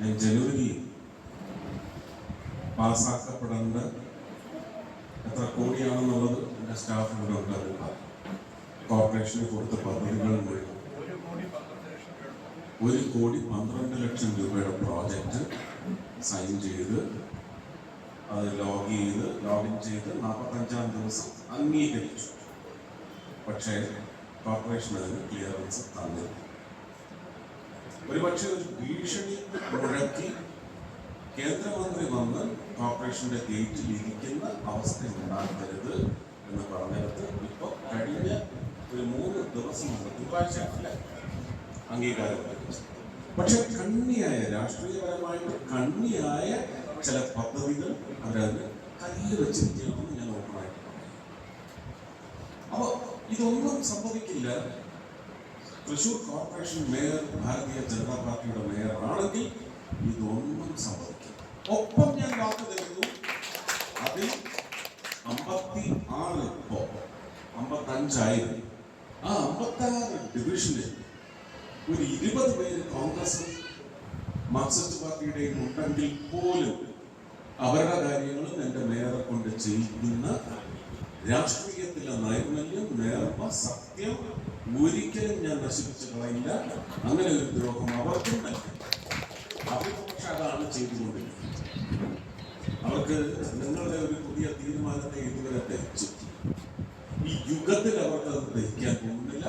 ഞാൻ ജനുവരി പാസ്സാക്കപ്പെടേണ്ട എത്ര കോടിയാണെന്നുള്ളത് എന്റെ സ്റ്റാഫ് ഇവിടെ കോർപ്പറേഷന് കൊടുത്ത പദ്ധതികൾ മുഴുവൻ. ഒരു കോടി പന്ത്രണ്ട് ലക്ഷം രൂപയുടെ പ്രോജക്റ്റ് സൈൻ ചെയ്ത് അത് ലോഗ് ചെയ്ത് ലോഗിൻ ചെയ്ത് നാൽപ്പത്തഞ്ചാം ദിവസം അംഗീകരിച്ചു. പക്ഷേ കോർപ്പറേഷൻ അതിന് ക്ലിയറൻസ് തന്നില്ല. ഒരുപക്ഷെ ഒരു ഭീഷണി മുഴക്കി കേന്ദ്രമന്ത്രി വന്ന് കോർപ്പറേഷന്റെ ഗേറ്റിൽ ഇരിക്കുന്ന അവസ്ഥ ഉണ്ടാകരുത് എന്ന് പറഞ്ഞിടത്ത് ഇപ്പോൾ കഴിഞ്ഞ ഒരു മൂന്ന് ദിവസം മുമ്പ് തിങ്കളാഴ്ച അല്ല? അംഗീകാരം പക്ഷെ കണ്ണിയായ രാഷ്ട്രീയപരമായിട്ട് കണ്ണിയായ ചില പദ്ധതികൾ അവരത് കയ്യിൽ വെച്ചിരിക്കണമെന്ന് ഞാൻ ഓപ്പണായിട്ട് അപ്പോൾ അപ്പൊ ഇതൊന്നും സംഭവിക്കില്ല. തൃശൂർ കോർപ്പറേഷൻ മേയർ ഭാരതീയ ജനതാ പാർട്ടിയുടെ മേയർ ആണെങ്കിൽ ഇതൊന്നും സംഭവിക്കില്ല. ഒപ്പം ഞാൻ വാക്ക് തരുന്നു അതിൽ അമ്പത്തി ആറ് ഇപ്പോ അമ്പത്തഞ്ചായിരം ആ അമ്പത്താറ് ഡിവിഷനിൽ ഒരു ഇരുപത് പേര് കോൺഗ്രസും മാർക്സിസ്റ്റ് പാർട്ടിയുടെയും ഉണ്ടെങ്കിൽ പോലും അവരുടെ കാര്യങ്ങളും എന്റെ മേയറെ കൊണ്ട് ചെയ്യിക്കുന്ന രാഷ്ട്രീയത്തിലെ നൈർമല്യം നേർമ സത്യം ഒരിക്കലും ഞാൻ നശിപ്പിച്ചു കളയില്ല. അങ്ങനെ ഒരു ദ്രോഹം അവർക്കും നൽകും അഭിപക്ഷ പക്ഷെ അതാണ് ചെയ്തുകൊണ്ടിരിക്കുന്നത്. അവർക്ക് നിങ്ങളുടെ ഒരു പുതിയ തീരുമാനത്തെ ഇതുവരെ ദഹിച്ചു ഈ യുഗത്തിൽ അവർക്ക് അത് ദഹിക്കാൻ പോകുന്നില്ല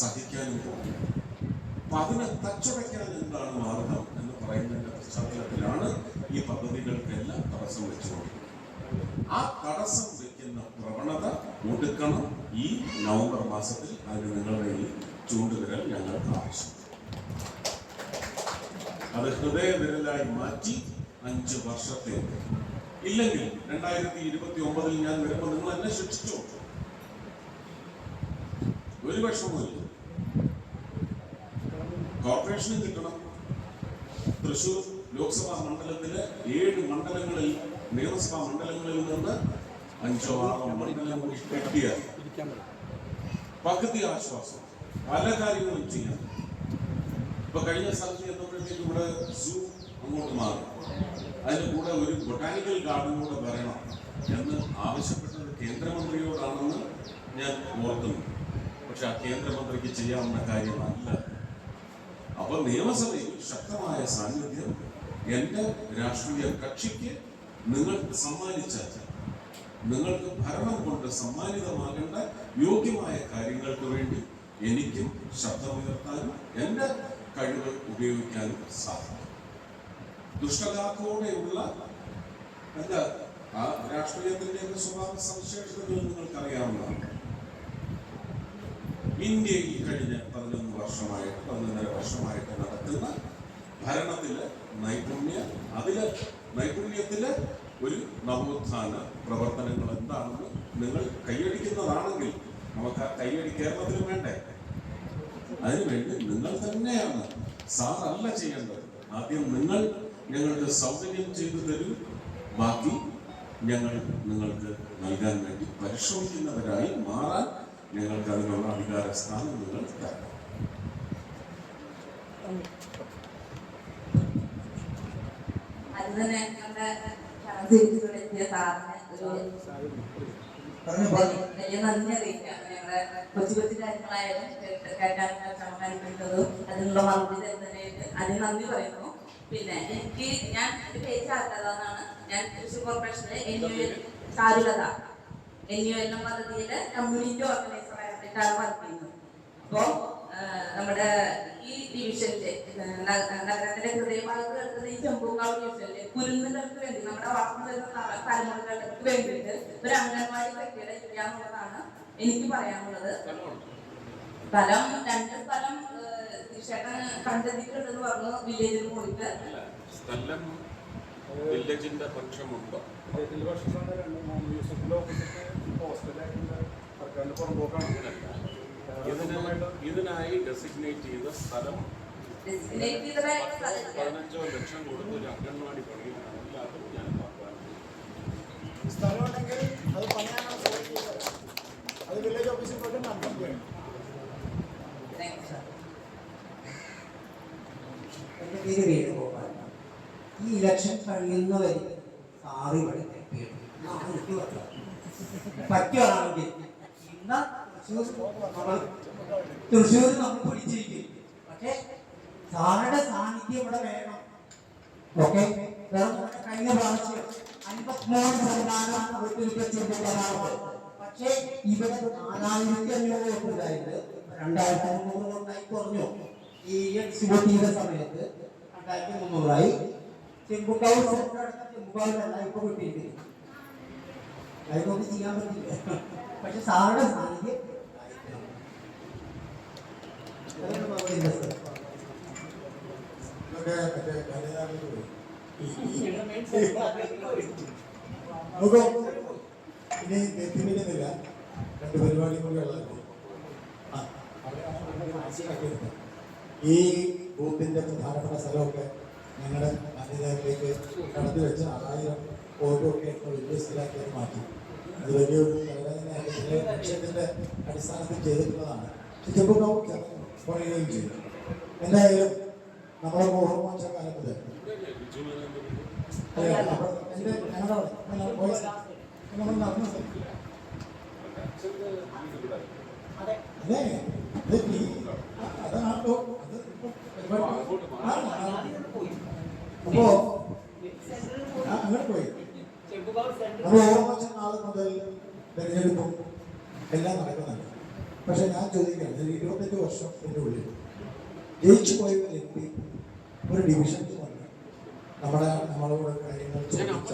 സഹിക്കാനും പോകുന്നില്ല. അപ്പൊ അതിനെ തച്ചുടയ്ക്കാൻ എന്താണ് മാർഗം എന്ന് പറയുന്നതിന്റെ പശ്ചാത്തലത്തിലാണ് ഈ പദ്ധതികൾക്കെല്ലാം തടസ്സം വെച്ചുകൊണ്ടിരിക്കുന്നത്. ആ തടസ്സം വെക്കുന്ന പ്രവണത ഒടുക്കണം ഈ നവംബർ മാസത്തിൽ അതിന് നിങ്ങളുടെ ഈ ചൂണ്ടുവിരൽ ഞങ്ങൾക്ക് ആവശ്യം. അത് ഹൃദയവിരലായി മാറ്റി അഞ്ച് വർഷത്തെ. ഇല്ലെങ്കിൽ രണ്ടായിരത്തി ഇരുപത്തി ഒമ്പതിൽ ഞാൻ വരുമ്പോൾ നിങ്ങൾ എന്നെ ശിക്ഷിച്ചു? ഒരു വിഷമവുമില്ല കോർപ്പറേഷനും കിട്ടണം തൃശൂർ ലോക്സഭാ മണ്ഡലത്തിലെ ഏഴ് മണ്ഡലങ്ങളിൽ നിയമസഭാ മണ്ഡലങ്ങളിൽ നിന്ന് അഞ്ചോ ആറോ മണ്ഡലങ്ങൾ കിട്ടിയാൽ പകുതി ആശ്വാസം. പല കാര്യങ്ങളും ചെയ്യാം. ഇപ്പൊ കഴിഞ്ഞ സ്ഥലത്ത് ചെന്നപ്പോഴത്തേക്ക് ഇവിടെ സൂ അങ്ങോട്ട് മാറി. അതിന് കൂടെ ഒരു ബൊട്ടാനിക്കൽ ഗാർഡൻ കൂടെ വരണം എന്ന് ആവശ്യപ്പെട്ടത് കേന്ദ്രമന്ത്രിയോടാണെന്ന് ഞാൻ ഓർക്കുന്നു. പക്ഷെ ആ കേന്ദ്രമന്ത്രിക്ക് ചെയ്യാവുന്ന കാര്യമല്ല. അപ്പൊ നിയമസഭയിൽ ശക്തമായ സാന്നിധ്യം എന്റെ രാഷ്ട്രീയ കക്ഷിക്ക് നിങ്ങൾ സമ്മാനിച്ച നിങ്ങൾക്ക് ഭരണം കൊണ്ട് സമ്മാനിതമാകേണ്ട യോഗ്യമായ കാര്യങ്ങൾക്ക് വേണ്ടി എനിക്കും ശബ്ദമുയർത്താനും എന്റെ കഴിവ് ഉപയോഗിക്കാനും സാധിക്കും. ദുഷ്ടതാക്കോടെയുള്ള എന്താ ആ രാഷ്ട്രീയത്തിന്റെ സ്വഭാവ സവിശേഷതകൾ നിങ്ങൾക്കറിയാവുന്നതാണ്. ഇന്ത്യയിൽ കഴിഞ്ഞ പതിനൊന്ന് വർഷമായിട്ട് പതിനൊന്നര വർഷമായിട്ട് നടത്തുന്ന ഭരണത്തിലെ നൈപുണ്യ അതിലെ നൈപുണ്യത്തിലെ ഒരു നവോത്ഥാന പ്രവർത്തനങ്ങൾ എന്താണെന്ന് നിങ്ങൾ കൈയടിക്കുന്നതാണെങ്കിൽ നമുക്ക് ആ കൈയടി കേരളത്തിലും വേണ്ടേ? അതിനുവേണ്ടി നിങ്ങൾ തന്നെയാണ് സാറല്ല ചെയ്യേണ്ടത്. ആദ്യം നിങ്ങൾ ഞങ്ങൾക്ക് സൗകര്യം ചെയ്തു തരൂ. ബാക്കി ഞങ്ങൾ നിങ്ങൾക്ക് നൽകാൻ വേണ്ടി പരിശ്രമിക്കുന്നവരായി മാറാൻ ഞങ്ങൾക്ക് അതിനുള്ള അധികാര സ്ഥാനം നിങ്ങൾ തരണം. തന്നെ നമ്മുടെ തിരിച്ചുവിളിച്ച സാറിന് ഒരു വലിയ നന്ദി അറിയിക്കാം. ഞങ്ങളുടെ കൊച്ചു കൊച്ചു കാര്യങ്ങളായാലും കേൾക്കാൻ സമാധാനിപ്പിച്ചതും അതിനുള്ള മറുപടി തരുന്നതിനായിട്ട് അതിന് നന്ദി പറയുന്നു. പിന്നെ എനിക്ക് ഞാൻ ഒരു പേജ് ആക്കാതാണ് ഞാൻ തൃശ്ശൂർ കോർപ്പറേഷനിലെ N U L Charulatha N U L പദ്ധതിയിലെ കമ്മ്യൂണിറ്റി ഓർഗനൈസർ ആയിട്ടാണ് വർക്ക് ചെയ്യുന്നത്. അപ്പോ നമ്മുടെ നഗരത്തിന്റെ ഹൃദയഭാഗത്ത് കിടക്കുന്ന ഈ ചെമ്പൂക്കാവ് ഡിവിഷനിലെ കുരുന്നുകൾക്ക് വേണ്ടി നമ്മുടെ വളർന്നു വരുന്ന തല- തലമുറകൾക്ക് വേണ്ടിയിട്ട് ഒരു അംഗൻവാടി ചെയ്യാന്നുള്ളതാണ് എനിക്ക് പറയാനുള്ളത്. സ്ഥലം രണ്ട് സ്ഥലം ചേട്ടൻ കണ്ടെത്തിയിട്ടുണ്ടെന്ന് പറഞ്ഞു വില്ലേജിൽ പോയിട്ട്. സ്ഥലം വില്ലേജിന്റെ പക്ഷമുണ്ടോ? വില്ലേജിന്റെ പക്ഷം ഹോസ്റ്റലായിട്ടുള്ള സർക്കാരിന്റെ പുറമ്പോക്കാണ് ഇതിന് ഇതിനായി ഡെസിഗ്നേറ്റ് ചെയ്ത സ്ഥലം പതിനഞ്ചോ ലക്ഷം കൊടുത്ത് ഒരു അംഗൻവാടി പണിയുകയാണെങ്കിൽ അത് ഞാൻ. സ്ഥലമുണ്ടെങ്കിൽ അത് പണിയാനുള്ള. അത് വില്ലേജ് ഓഫീസിൽ പോയിട്ട് നടത്താൻ വേണം താങ്ക് യു സാർ എന്റെ പേര് വേണുഗോപാൽ ഈ ഇലക്ഷൻ കഴിയുന്നവരെ സാറി പറയാം പറ്റുകയാണെങ്കിൽ തൃശ്ശൂർ നമ്മൾ പിടിച്ചിരിക്കും. പക്ഷേ സാറുടെ സാന്നിധ്യം ഇവിടെ വേണം. ഓക്കെ? കഴിഞ്ഞ പ്രാവശ്യം അൻപത്തിമൂന്ന് ശതമാനം വിട്ടുവിറ്റ പക്ഷേ ഇവിടെ നാലായിരത്തി അഞ്ഞൂറ് വോട്ടുണ്ടായത് രണ്ടായിരത്തി അഞ്ഞൂറ് കൊണ്ടായി കുറഞ്ഞു. ഈ എക്സിബിറ്റീവ് സമയത്ത് രണ്ടായിരത്തി മുന്നൂറായി. ചെമ്പുക്കാവ് സെന്ററടക്കം ചെമ്പുക്കാവിലല്ല ഇപ്പൊ കിട്ടിയിട്ടില്ല അതിനൊന്നും ചെയ്യാൻ പറ്റില്ല. പക്ഷെ സാറുടെ സാന്നിധ്യം മറുപടി സർ. ഇതൊക്കെ മറ്റേ കന്യാകുമാരിയിൽ പോയി. നോക്കൂ ഇനി എത്തിപ്പിക്കുന്നില്ല രണ്ട് പരിപാടിയും കൂടി ഉള്ളത് ഈ ബൂത്തിന്റെ പ്രധാനപ്പെട്ട സ്ഥലമൊക്കെ ഞങ്ങളുടെ മാന്യതയിലേക്ക് കടത്തി വെച്ച് വോട്ടുമൊക്കെ ഇപ്പോൾ വലിയ സ്ഥലമാക്കി മാറ്റി അത് വലിയൊരു ലക്ഷ്യത്തിന്റെ അടിസ്ഥാനത്തിൽ ചെയ്തിട്ടുള്ളതാണ് ചെമ്പുക്കാവും പറയുകയും ചെയ്തു എന്തായാലും നമ്മുടെ മോഹൻമോഹൻ കാലത്ത് അതെ, അങ്ങനെ പോയി. ഞങ്ങളുടെ അവിടെ, ഞങ്ങളുടെ boys, നമ്മൾ നടന്ന സ്ഥലം. അതെ, ഇത് ഈ, ആ, അതാണല്ലോ, അത് ഇപ്പൊ പരിപാടി. ആ, ആ. അപ്പോ ആ, അങ്ങനെ പോയി നമ്മൾ ഓർമ്മ നാൾ മുതൽ തെരഞ്ഞെടുപ്പും എല്ലാം നടക്കുന്നുണ്ട് പക്ഷെ ഞാൻ ചോദിക്കുകയാണ് ഒരു ഇരുപത്തെട്ട് വർഷത്തിന്റെ ഉള്ളിൽ ജയിച്ചു പോയ ഒരു എം പി ഒരു ഡിവിഷനിൽ വന്ന്. നമ്മുടെ നമ്മളോട് കാര്യങ്ങൾ ചോദിച്ച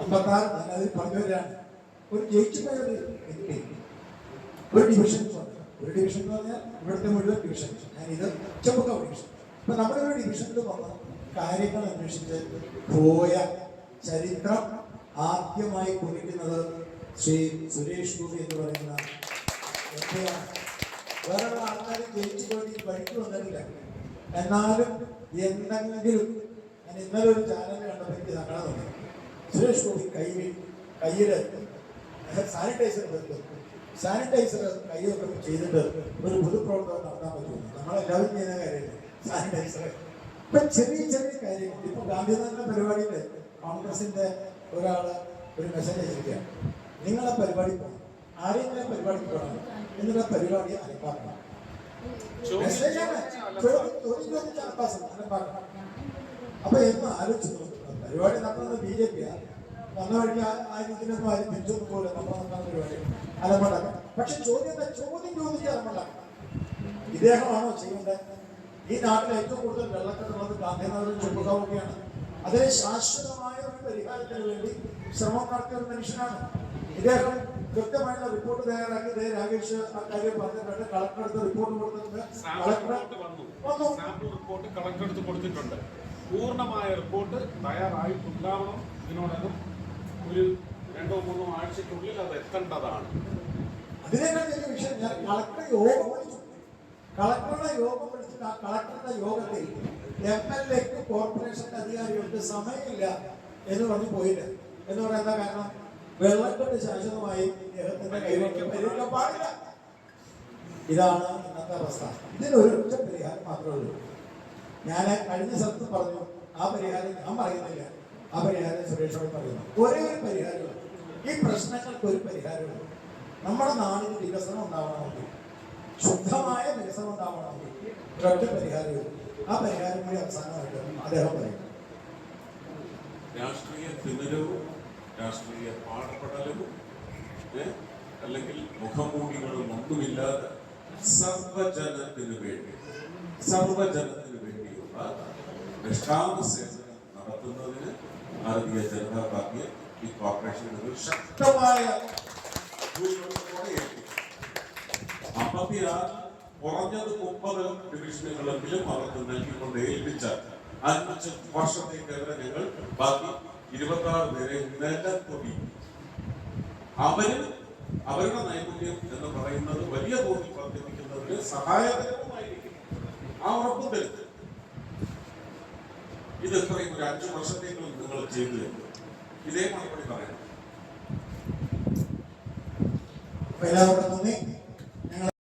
അമ്പത്താറ് ഞാനത് പറഞ്ഞു വരാണ് ഒരു ജയിച്ചു പോയ ഒരു എം പി ഒരു ഡിവിഷൻ വന്ന്. ഒരു ഡിവിഷൻ എന്ന് പറഞ്ഞാൽ ഇവിടുത്തെ മുഴുവൻ ഡിവിഷൻ ഞാൻ ഇത് ചെമ്പുക്കാവ് ഡിവിഷൻ അപ്പൊ നമ്മുടെ ഒരു ഡിവിഷനിൽ വന്ന് കാര്യങ്ങൾ അന്വേഷിച്ച് പോയ ചരിത്രം ആദ്യമായി കുറിക്കുന്നത് ശ്രീ സുരേഷ് ഗോപി എന്ന് പറയുന്ന എംപിയാണ് വേറെ ആൾക്കാർ ജയിച്ചു പോയി വഴിക്ക് എന്നാലും എന്തെങ്കിലും ഞാൻ ഇന്നലെ ഒരു ചാനൽ കണ്ടപ്പോൾ എനിക്ക് സങ്കടം തോന്നി. സുരേഷ് ഗോപി കയ്യിൽ കയ്യിൽ സാനിറ്റൈസർ വെക്കും. സാനിറ്റൈസർ കൈയൊക്കെ ചെയ്തിട്ട് ഒരു പൊതുപ്രവർത്തനം നടത്താൻ പറ്റുന്നു നമ്മളെല്ലാവരും ചെയ്യുന്ന കാര്യമില്ല? സാനിറ്റൈസർ ഇപ്പൊ ചെറിയ ചെറിയ കാര്യങ്ങൾ. ഇപ്പൊ ഗാന്ധിനഗറിന്റെ പരിപാടിയിൽ കോൺഗ്രസിന്റെ ഒരാൾ ഒരു മെസ്സേജ് അയച്ചിരിക്കുകയാണ്. നിങ്ങളെ പരിപാടി പോകണം ആരെങ്കിലും പരിപാടിക്ക് പോകണം. എന്നിട്ട് പരിപാടി ചോദിച്ചാൽ അലപ്പാക്കണം അപ്പൊ എന്ന് ആലോചിച്ചു പരിപാടി നടന്നത് ബി ജെ പി വന്ന വഴിക്ക് ആ- ആ രീതിയിലൊന്നും ആരും തിരിച്ചൊന്നും പോലെ നമ്മൾ നടന്ന പരിപാടി. അലമ്പണ്ടാക്കാം. പക്ഷെ ചോദ്യം എന്താ? ചോദ്യം ചോദിച്ച് അലമ്പണ്ടാക്കാം. ഇദ്ദേഹമാണോ ചെയ്യേണ്ടത്? ഈ നാട്ടിൽ ഏറ്റവും കൂടുതൽ വെള്ളക്കെട്ടുള്ളത് ഗാന്ധിനഗറും ചെമ്പുകാവൊക്കെയാണ് അതിന് ശാശ്വതമായ ഒരു പരിഹാരത്തിന് വേണ്ടി ശ്രമം നടത്തിയ ഒരു മനുഷ്യനാണ്. ഇദ്ദേഹം കൃത്യമായിട്ടുള്ള റിപ്പോർട്ട് തയ്യാറാക്കി. ദേ രാകേഷ് ആ കാര്യം പറഞ്ഞിട്ടുണ്ട്. കളക്ടർ അടുത്ത് റിപ്പോർട്ട് കൊടുത്തിട്ടുണ്ട്. കളക്ടർ റിപ്പോർട്ട് കളക്ടർ കൊടുത്തിട്ടുണ്ട്. പൂർണമായ റിപ്പോർട്ട് തയ്യാറായിട്ടുണ്ടാവണം. ഇതിനോടകം ഒരു രണ്ടോ മൂന്നോ ആഴ്ചക്കുള്ളിൽ അത് എത്തേണ്ടതാണ്. അതിനേക്കാൾ വലിയ വിഷയം? ഞാൻ കളക്ടർ യോഗം കളക്ടറുടെ യോഗം വിളിച്ചിട്ട് ആ കളക്ടറുടെ യോഗത്തിൽ എം എൽ എക്ക് കോർപ്പറേഷൻ അധികാരികൾക്ക് സമയമില്ല എന്ന് പറഞ്ഞ് പോയില്ല? എന്ന് പറയുന്ന കാരണം? വെള്ളക്കെട്ട് ശാശ്വതമായി ഇദ്ദേഹത്തിന്റെ കൈവയ്ക്ക് പരിഹരിക്കാൻ പാടില്ല. ഇതാണ് ഇന്നത്തെ അവസ്ഥ. ഇതിനൊരു പരിഹാരം മാത്രമേ ഉള്ളൂ. ഞാൻ കഴിഞ്ഞ സ്ഥലത്ത് പറഞ്ഞു ആ പരിഹാരം ഞാൻ പറയുന്നില്ല. ആ പരിഹാരം സുരേഷോട് പറയുന്നു. ഒരേ ഒരു പരിഹാരമുള്ളൂ ഈ പ്രശ്നങ്ങൾക്ക് ഒരു പരിഹാരമുള്ളൂ നമ്മുടെ നാടിന് വികസനം ഉണ്ടാവണമെങ്കിൽ ശുദ്ധമായ വികസനം ഉണ്ടാവണമെങ്കിൽ ഒരൊറ്റ പരിഹാരവും ആ പരിഹാരം കൂടി അവസാനമായിട്ട് അദ്ദേഹം പറയും. രാഷ്ട്രീയ തിമിരവും രാഷ്ട്രീയ പാടപെടലും ഏ, അല്ലെങ്കിൽ മുഖമൂടികളും ഒന്നുമില്ലാതെ സർവജനത്തിന് വേണ്ടി സർവജനത്തിന് വേണ്ടിയുള്ള നിഷ്കാമ സേവനം നടത്തുന്നതിന് ഭാരതീയ ജനതാ പാർട്ടിയെ ഈ കോർപ്പറേഷനുകൾ ശക്തമായ ഭൂരിപക്ഷത്തോടെ ഏൽപ്പിക്കും അമ്പത്തിയാറ് കുറഞ്ഞത് മുപ്പത് ഡിവിഷനുകളെങ്കിലും അവർക്ക് നൽകിക്കൊണ്ട് ഏൽപ്പിച്ച അഞ്ച് വർഷത്തേക്ക് വരെ ഞങ്ങൾ ബാക്കി ഇരുപത്തി ആറ് പേരെ നിലത്തൊടി അവരും അവരുടെ നൈപുണ്യം എന്ന് പറയുന്നത് വലിയ തോതിൽ വർദ്ധിപ്പിക്കുന്നതിന് സഹായകരവുമായിരിക്കും. ആ ഉറപ്പ് തരും ഇത് ഇത്രയും ഒരു അഞ്ചു വർഷത്തേക്കും നിങ്ങൾ ചെയ്തു ഇതേ മറുപടി പറയാം. എല്ലാവർക്കും നന്ദി.